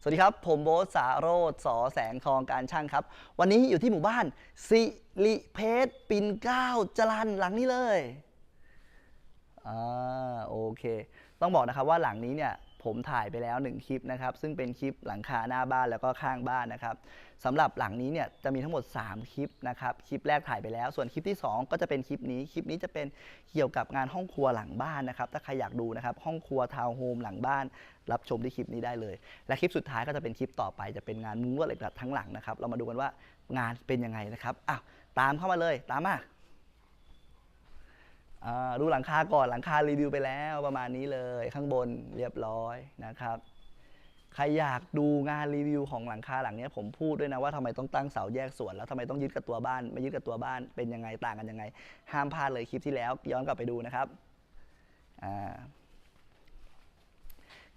สวัสดีครับ ผมโบสสาโรธสอแสงทองการช่างครับ วันนี้อยู่ที่หมู่บ้านสิริเพชรปินเก้าจรันหลังนี้เลยอ่าโอเค ต้องบอกนะครับว่าหลังนี้เนี่ย ผมถ่ายไปแล้วหนึ่งคลิปนะครับ ซึ่งเป็นคลิปหลังคาหน้าบ้านแล้วก็ข้างบ้านนะครับสำหรับหลังนี้เนี่ยจะมีทั้งหมด 3 คลิปนะครับ คลิปแรกถ่ายไปแล้ว ส่วนคลิปที่ 2 ก็จะเป็นคลิปนี้ คลิปนี้จะเป็นเกี่ยวกับงานห้องครัวหลังบ้านนะครับ ถ้าใครอยากดูนะครับห้องครัวทาวน์โฮมหลังบ้าน รับชมที่คลิปนี้ได้เลย และคลิปสุดท้ายก็จะเป็นคลิปต่อไป จะเป็นงานมุ้งลวดเหล็กดัดทั้งหลังนะครับ เรามาดูกันว่างานเป็นยังไงนะครับอ้าวตามเข้ามาเลย ตามมา ดูหลังคาก่อนหลังคารีวิวไปแล้วประมาณนี้เลยข้างบนเรียบร้อยนะครับ ใครอยากดูงานรีวิวของหลังคาหลังนี้ผมพูดด้วยนะว่าทำไมต้องตั้งเสาแยกส่วน แล้วทำไมต้องยึดกับตัวบ้าน ไม่ยึดกับตัวบ้านเป็นยังไงต่างกันยังไง ห้ามพลาดเลยคลิปที่แล้วย้อนกลับไปดูนะครับอ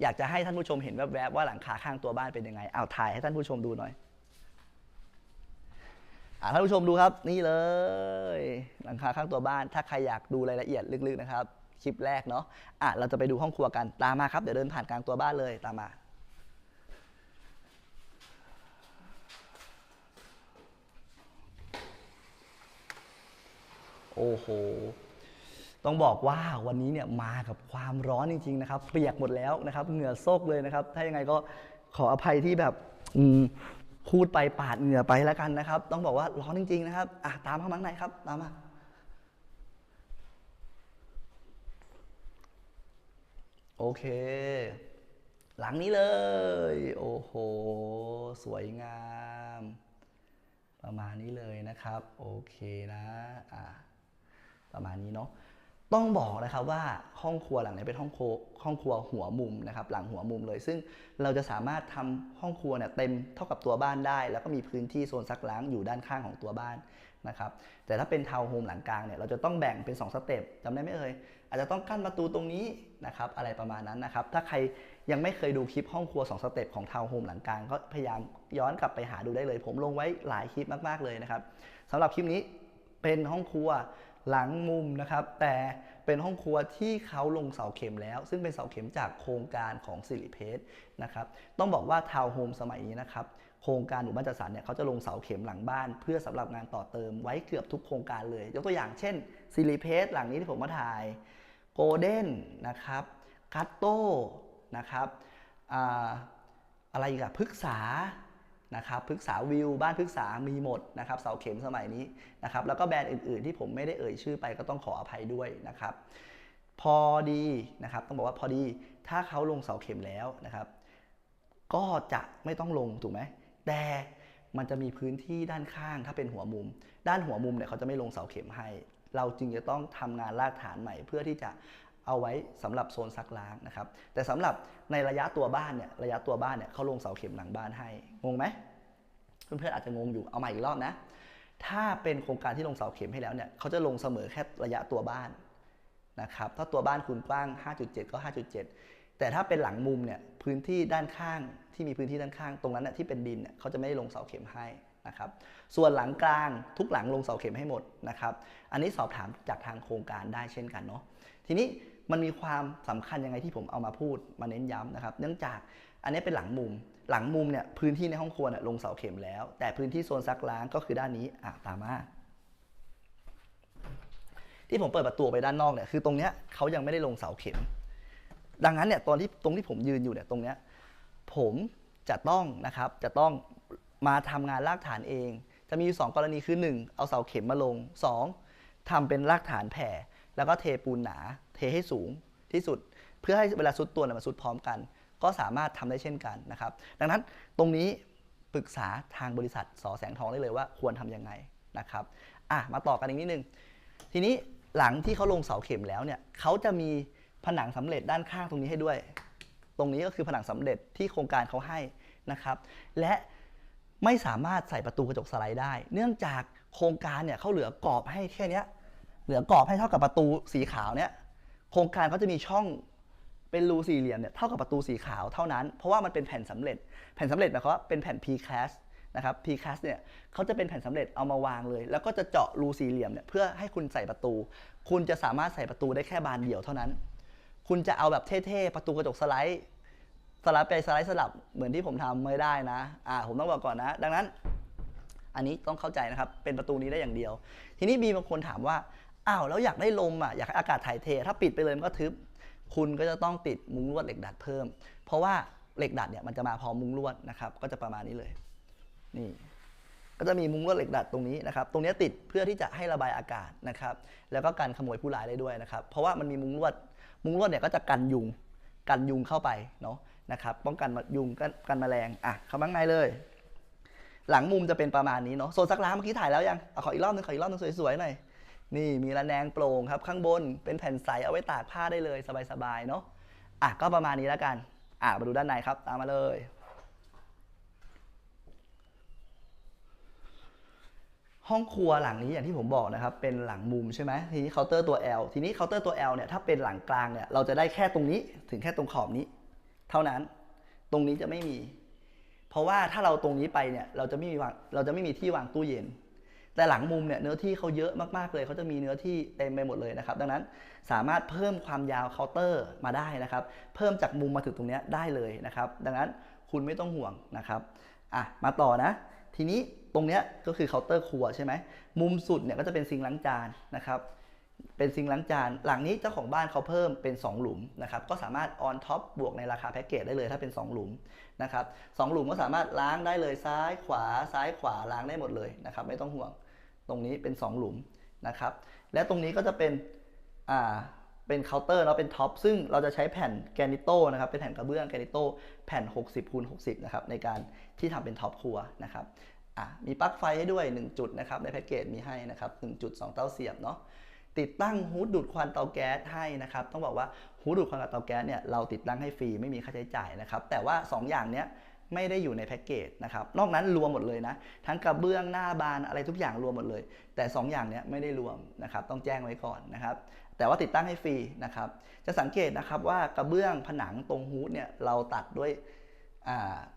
อยากจะให้ท่านผู้ชมเห็นแวบๆว่าหลังคาข้างตัวบ้านเป็นยังไงเอาถ่ายให้ท่านผู้ชมดูหน่อย ท่านผู้ชมดูครับนี่เลย หลังคาข้างตัวบ้าน ถ้าใครอยากดูรายละเอียดลึกๆนะครับคลิปแรกเนาะอะเราจะไปดูห้องครัวกันตามมาครับเดี๋ยวเดินผ่านกลางตัวบ้านเลยตามมาโอ้โห ต้องบอกว่าวันนี้เนี่ยมากับความร้อนจริง ๆ นะครับ เปียกหมดแล้วนะครับ เหงื่อโซกเลยนะครับ ถ้ายังไงก็ขออภัยที่แบบอืม พูดไปปาดเหงื่อไปแล้วกันนะครับ ต้องบอกว่าร้อนจริง ๆ นะครับอะตามเข้ามาข้างในครับ ตามมาโอเค หลังนี้เลย โอ้โห สวยงาม ประมาณนี้เลยนะครับ โอเคนะ อะประมาณนี้เนาะ ต้องบอกนะครับว่าห้องครัวหลังนี้เป็นห้องครัวห้องครัวหัวมุมนะครับหลังหัวมุมเลย ซึ่งเราจะสามารถทำห้องครัวเนี่ยเต็มเท่ากับตัวบ้านได้ แล้วก็มีพื้นที่โซนซักล้างอยู่ด้านข้างของตัวบ้านนะครับแต่ถ้าเป็นทาวน์โฮมหลังกลางเนี่ยเราจะต้องแบ่งเป็น 2 สเต็ปจำได้ไหมเอ่ยอาจจะต้องกั้นประตูตรงนี้นะครับอะไรประมาณนั้นนะครับถ้าใครยังไม่เคยดูคลิปห้องครัว 2 สเต็ปของทาวน์โฮมหลังกลางก็พยายามย้อนกลับไปหาดูได้เลย ผมลงไว้หลายคลิปมากๆเลยนะครับสำหรับคลิปนี้เป็นห้องครัว หลังมุมนะครับ แต่เป็นห้องครัวที่เขาลงเสาเข็มแล้ว ซึ่งเป็นเสาเข็มจากโครงการของสิริเพชรนะครับ ต้องบอกว่าทาวน์โฮมสมัยนี้นะครับโครงการหมู่บ้านจัดสรรเนี่ยเขาจะลงเสาเข็มหลังบ้าน เพื่อสำหรับงานต่อเติมไว้เกือบทุกโครงการเลย ยกตัวอย่างเช่นสิริเพชหลังนี้ที่ผมมาถ่ายโกลเด้นนะครับกัตโต้นะครับออะไรอีกอะพฤกษา นะครับพฤกษาวิว บ้านพฤกษามีหมดนะครับเสาเข็มสมัยนี้นะครับแล้วก็แบรนด์อื่น ๆ ที่ผมไม่ได้เอ่ยชื่อไปก็ต้องขออภัยด้วยนะครับ พอดีนะครับต้องบอกว่าพอดีถ้าเขาลงเสาเข็มแล้วนะครับ ก็จะไม่ต้องลงถูกไหมแต่มันจะมีพื้นที่ด้านข้างถ้าเป็นหัวมุม ด้านหัวมุมเนี่ยเขาจะไม่ลงเสาเข็มให้ เราจึงจะต้องทำงานรากฐานใหม่เพื่อที่จะ เอาไว้สำหรับโซนซักล้างนะครับ แต่สำหรับในระยะตัวบ้านเนี่ยระยะตัวบ้านเนี่ยเขาลงเสาเข็มหลังบ้านให้ งงไหมเพื่อนๆอาจจะงงอยู่เอาใหม่อีกรอบนะ ถ้าเป็นโครงการที่ลงเสาเข็มให้แล้วเนี่ยเขาจะลงเสมอแค่ระยะตัวบ้านนะครับถ้าตัวบ้านคุณกว้าง 5.7 ก็ 5.7 แต่ถ้าเป็นหลังมุมเนี่ยพื้นที่ด้านข้างที่มีพื้นที่ด้านข้างตรงนั้นน่ะที่เป็นดินเนี่ยเขาจะไม่ได้ลงเสาเข็มให้นะครับส่วนหลังกลางทุกหลังลงเสาเข็มให้หมดนะครับอันนี้สอบถามจากทางโครงการได้เช่นกันเนาะทีนี้ มันมีความสำคัญยังไงที่ผมเอามาพูดมาเน้นย้ำนะครับ เนื่องจากอันนี้เป็นหลังมุม หลังมุมเนี่ยพื้นที่ในห้องครัวเนี่ยลงเสาเข็มแล้ว แต่พื้นที่โซนซักล้างก็คือด้านนี้อะตามมาที่ผมเปิดประตูไปด้านนอกเนี่ยคือตรงเนี้ยเขายังไม่ได้ลงเสาเข็ม ดังนั้นเนี่ยตอนที่ตรงที่ผมยืนอยู่เนี่ยตรงเนี้ยผมจะต้องนะครับจะต้องมาทำงานรากฐานเอง จะมีอยู่สองกรณีคือ 1 เอาเสาเข็มมาลง 2ทำเป็นรากฐานแผ่ แล้วก็เทปูนหนา เทให้สูงที่สุด เพื่อให้เวลาซุดตัวมันซุดพร้อมกัน ก็สามารถทำได้เช่นกันนะครับ ดังนั้นตรงนี้ปรึกษาทางบริษัทสอแสงทองได้เลยว่าควรทำยังไงนะครับอะมาต่อกันอีกนิดนึง ทีนี้หลังที่เขาลงเสาเข็มแล้วเนี่ยเขาจะมีผนังสำเร็จด้านข้างตรงนี้ให้ด้วย ตรงนี้ก็คือผนังสำเร็จที่โครงการเขาให้นะครับ และไม่สามารถใส่ประตูกระจกสไลด์ได้ เนื่องจากโครงการเนี่ยเขาเหลือกรอบให้แค่นี้ เหลือกรอบให้เท่ากับประตูสีขาวเนี่ยโครงการเขาจะมีช่องเป็นรูสี่เหลี่ยมเนี่ยเท่ากับประตูสีขาวเท่านั้น เพราะว่ามันเป็นแผ่นสำเร็จ แผ่นสำเร็จหมายความว่าเป็นแผ่น P-cast นะครับ P-cast เนี่ยเขาจะเป็นแผ่นสำเร็จเอามาวางเลย แล้วก็จะเจาะรูสี่เหลี่ยมเนี่ยเพื่อให้คุณใส่ประตู คุณจะสามารถใส่ประตูได้แค่บานเดียวเท่านั้น คุณจะเอาแบบเท่ๆประตูกระจกสไลด์สลับไปสไลด์สลับเหมือนที่ผมทำไม่ได้นะอ่าผมต้องบอกก่อนนะ ดังนั้น อันนี้ต้องเข้าใจนะครับเป็นประตูนี้ได้อย่างเดียว ทีนี้มีบางคนถามว่า อ้าวแล้วอยากได้ลมอะอยากให้อากาศถ่ายเท ถ้าปิดไปเลยมันก็ทึบ คุณก็จะต้องติดมุ้งลวดเหล็กดัดเพิ่ม เพราะว่าเหล็กดัดเนี่ยมันจะมาพร้อมมุ้งลวดนะครับ ก็จะประมาณนี้เลย นี่ก็จะมีมุ้งลวดเหล็กดัดตรงนี้นะครับ ตรงนี้ติดเพื่อที่จะให้ระบายอากาศนะครับ แล้วก็กันขโมยผู้ร้ายได้ด้วยนะครับ เพราะว่ามันมีมุ้งลวด มุ้งลวดเนี่ยก็จะกันยุง กันยุงเข้าไปเนาะนะครับ ป้องกันยุงกันกันแมลง อะ เข้ามาข้างเลย หลังมุมจะเป็นประมาณนี้เนาะ โซนซักล้างเมื่อกี้ถ่ายแล้วยัง เอาขออีกรอบนึงขออีกรอบนึงสวยๆหน่อย นี่มีระแนงโปร่งครับ ข้างบนเป็นแผ่นใสเอาไว้ตากผ้าได้เลยสบายๆเนาะอะก็ประมาณนี้แล้วกัน อะมาดูด้านในครับ ตามมาเลย ห้องครัวหลังนี้อย่างที่ผมบอกนะครับ เป็นหลังมุมใช่ไหมทีนี้เคาน์เตอร์ตัว L ทีนี้เคาน์เตอร์ตัว L เนี่ยถ้าเป็นหลังกลางเนี่ยเราจะได้แค่ตรงนี้ถึงแค่ตรงขอบนี้ เท่านั้น ตรงนี้จะไม่มี เพราะว่าถ้าเราตรงนี้ไปเนี่ยเราจะไม่มีวางเราจะไม่มีที่วางตู้เย็น แต่หลังมุมเนี่ยเนื้อที่เขาเยอะมากๆเลยเขาจะมีเนื้อที่เต็มไปหมดเลยนะครับ ดังนั้นสามารถเพิ่มความยาวเคาน์เตอร์มาได้นะครับ เพิ่มจากมุมมาถึงตรงนี้ได้เลยนะครับ ดังนั้นคุณไม่ต้องห่วงนะครับอะมาต่อนะ ทีนี้ตรงเนี้ยก็คือเคาน์เตอร์ครัวใช่ไหมมุมสุดเนี่ยก็จะเป็นซิงล้างจานนะครับเป็นซิงล้างจาน หลังนี้เจ้าของบ้านเขาเพิ่มเป็น 2 หลุมนะครับ ก็สามารถออนท็อปบวกในราคาแพ็กเกจได้เลยถ้าเป็น 2 หลุมนะครับสองหลุมก็สามารถล้างได้เลยซ้ายขวาซ้ายขวาล้างได้หมดเลยนะครับ ไม่ต้องห่วง ตรงนี้เป็น 2 หลุมนะครับ และตรงนี้ก็จะเป็นอ่าเป็นเคาน์เตอร์แล้วเป็นท็อปซึ่งเราจะใช้แผ่นแกนิโต้นะครับเป็นแผ่นกระเบื้องแกนิโต้แผ่น 60คูณ60นะครับในการที่ทำเป็นท็อปครัวนะครับอะมีปลั๊กไฟให้ด้วย 1 จุดนะครับในแพ็กเกจมีให้นะครับ1จุด2เต้าเสียบเนาะติดตั้งฮูดดูดควันเตาแก๊สให้นะครับต้องบอกว่าฮูดดูดควันกับเตาแก๊สเนี่ยเราติดตั้งให้ฟรีไม่มีค่าใช้จ่ายนะครับแต่ว่า 2 อย่างเนี้ย ไม่ได้อยู่ในแพ็กเกจนะครับ นอกนั้นรวมหมดเลยนะ ทั้งกระเบื้องหน้าบานอะไรทุกอย่างรวมหมดเลย แต่ 2 อย่างเนี้ยไม่ได้รวมนะครับ ต้องแจ้งไว้ก่อนนะครับ แต่ว่าติดตั้งให้ฟรีนะครับ จะสังเกตนะครับว่ากระเบื้องผนังตรงฮูดเนี่ยเราตัดด้วย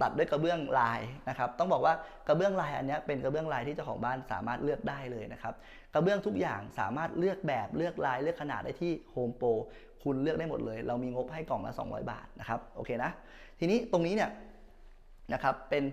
ตัดด้วยกระเบื้องลายนะครับ ต้องบอกว่ากระเบื้องลายอันนี้เป็นกระเบื้องลายที่เจ้าของบ้านสามารถเลือกได้เลยนะครับ กระเบื้องทุกอย่างสามารถเลือกแบบเลือกลายเลือกขนาดได้ที่โฮมโปรคุณเลือกได้หมดเลย เรามีงบให้กล่องละ 200 บาทนะครับ โอเคนะ ทีนี้ตรงนี้เนี่ย นะครับเป็น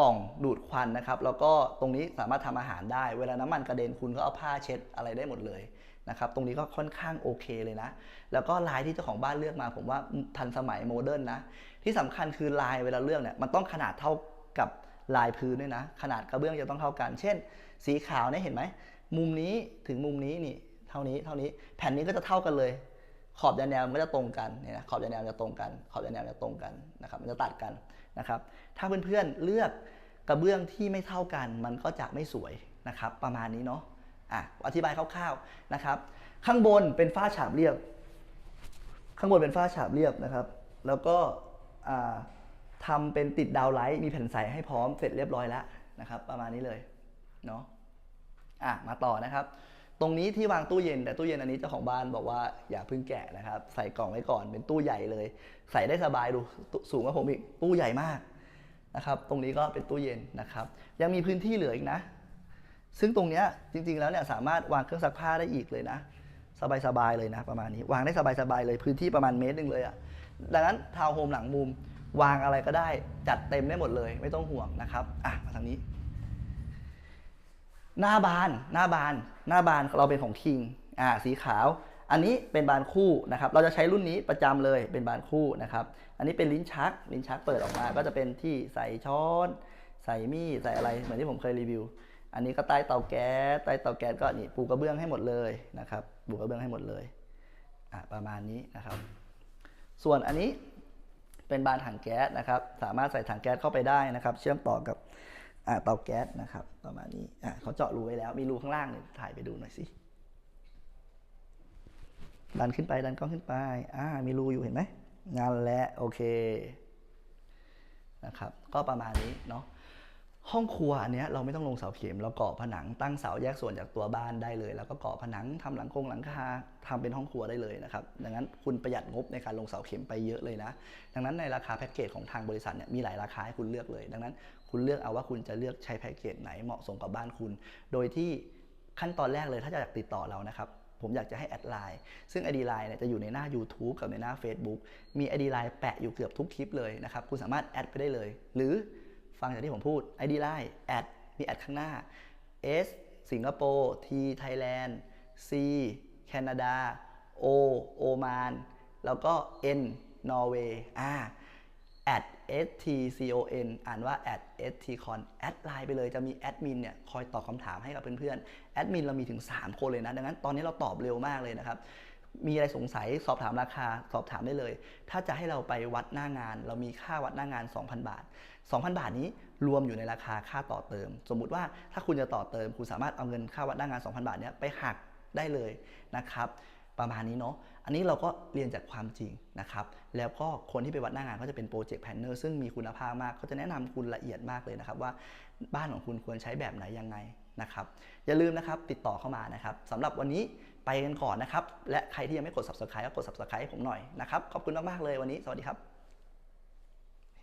ป่องดูดควันนะครับแล้วก็ตรงนี้สามารถทำอาหารได้ เวลาน้ำมันกระเด็นคุณก็เอาผ้าเช็ดอะไรได้หมดเลยนะครับตรงนี้ก็ค่อนข้างโอเคเลยนะ แล้วก็ลายที่เจ้าของบ้านเลือกมา ผมว่าทันสมัยโมเดิร์นนะ ที่สำคัญคือลายเวลาเลือกเนี่ยมันต้องขนาดเท่ากับลายพื้นด้วยนะ ขนาดกระเบื้องจะต้องเท่ากัน เช่น สีขาวเนี่ยเห็นไหม มุมนี้ถึงมุมนี้นี่เท่านี้เท่านี้แผ่นนี้ก็จะเท่ากันเลย ขอบยแนวมันก็จะตรงกันเนี่ยนะขอบยแนวจะตรงกัน ขอบยแนวจะตรงกันนะครับมันจะตัดกัน นะครับ ถ้าเพื่อนๆเลือกกระเบื้องที่ไม่เท่ากัน มันก็จะไม่สวยนะครับ ประมาณนี้เนาะอะอธิบายคร่าวๆนะครับ ข้างบนเป็นฝ้าฉาบเรียบ ข้างบนเป็นฝ้าฉาบเรียบนะครับ แล้วก็ทำเป็นติดดาวไลท์มีแผ่นใสให้พร้อมเสร็จเรียบร้อยแล้วนะครับ ประมาณนี้เลยเนาะอะมาต่อนะครับ ตรงนี้ที่วางตู้เย็นแต่ตู้เย็นอันนี้เจ้าของบ้านบอกว่าอย่าเพิ่งแกะนะครับ ใส่กล่องไว้ก่อนเป็นตู้ใหญ่เลย ใส่ได้สบายดูสูงกว่าผมอีกตู้ใหญ่มากนะครับ ตรงนี้ก็เป็นตู้เย็นนะครับ ยังมีพื้นที่เหลืออีกนะ ซึ่งตรงนี้จริง ๆ แล้วเนี่ยสามารถวางเครื่องซักผ้าได้อีกเลยนะ สบายๆเลยนะ ประมาณนี้ วางได้สบายๆเลยพื้นที่ประมาณเมตรหนึ่งเลยอะ่ะดังนั้นทาวน์โฮมหลังมุมวางอะไรก็ได้จัดเต็มได้หมดเลย ไม่ต้องห่วงนะครับอะมาทางนี้ หน้าบานหน้าบานหน้าบานเราเป็นของคิงอ่าสีขาว อันนี้เป็นบานคู่นะครับเราจะใช้รุ่นนี้ประจำเลยเป็นบานคู่นะครับอันนี้เป็นลิ้นชัก ลิ้นชักเปิดออกมา ก็จะเป็นที่ใส่ช้อนใส่มีดใส่อะไรเหมือนที่ผมเคยรีวิว อันนี้ก็ใต้เตาแก๊สใต้เตาแก๊สก็นี่ปูกระเบื้องให้หมดเลยนะครับปูกระเบื้องให้หมดเลยอะประมาณนี้นะครับ ส่วนอันนี้เป็นบานถังแก๊สนะครับ สามารถใส่ถังแก๊สเข้าไปได้นะครับ เชื่อมต่อกับ เตาแก๊สนะครับประมาณนี้อะเขาเจาะรูไว้แล้ว มีรูข้างล่างเนี่ยถ่ายไปดูหน่อยสิดันขึ้นไปดันกล้องขึ้นไปอ่ามีรูอยู่เห็นไหมงานและโอเคนะครับก็ประมาณนี้เนาะห้องครัวอันเนี้ยเราไม่ต้องลงเสาเข็มเราก่อผนังตั้งเสาแยกส่วนจากตัวบ้านได้เลย แล้วก็ก่อผนังทำหลังคงหลังคาทำเป็นห้องครัวได้เลยนะครับดังนั้นคุณประหยัดงบในการลงเสาเข็มไปเยอะเลยนะ ดังนั้นในราคาแพ็กเกจของทางบริษัทเนี่ยมีหลายราคาให้คุณเลือกเลย ดังนั้น คุณเลือกเอาว่าคุณจะเลือกใช้แพ็กเกจไหนเหมาะสมกับบ้านคุณ โดยที่ขั้นตอนแรกเลยถ้าจะอยากติดต่อเรานะครับ ผมอยากจะให้แอดไลน์ซึ่ง ID Line เนี่ยจะอยู่ในหน้า YouTube กับในหน้า Facebook มี ID Line แปะอยู่เกือบทุกคลิปเลยนะครับ คุณสามารถแอดไปได้เลย หรือฟังจากที่ผมพูด ID Line แอดมีแอดข้างหน้า S สิงคโปร์ T ไทยแลนด์ C แคนาดา O โอมาน แล้วก็ N นอร์เวย์อ่า stcon อ่านว่า at stcon แอดไลน์ไปเลยจะมีแอดมินเนี่ยคอยตอบคำถามให้กับเพื่อนๆแอดมินเรามีถึง 3 คนเลยนะ ดังนั้นตอนนี้เราตอบเร็วมากเลยนะครับ มีอะไรสงสัยสอบถามราคาสอบถามได้เลย ถ้าจะให้เราไปวัดหน้างาน เรามีค่าวัดหน้างาน 2,000 บาท 2,000 บาทนี้รวมอยู่ในราคาค่าต่อเติม สมมุติว่าถ้าคุณจะต่อเติม คุณสามารถเอาเงินค่าวัดหน้างาน 2,000 บาทเนี้ยไปหักได้เลยนะครับ ประมาณนี้เนาะ อันนี้เราก็เรียนจากความจริงนะครับ แล้วก็คนที่ไปวัดหน้างานก็จะเป็นโปรเจกต์แพนเนอร์ซึ่งมีคุณภาพมากเขาจะแนะนำคุณละเอียดมากเลยนะครับ ว่าบ้านของคุณควรใช้แบบไหนยังไงนะครับ อย่าลืมนะครับติดต่อเข้ามานะครับสำหรับวันนี้ไปกันก่อนนะครับ และใครที่ยังไม่กด subscribe ก็กด subscribe ให้ผมหน่อยนะครับ ขอบคุณมากๆเลยวันนี้ สวัสดีครับ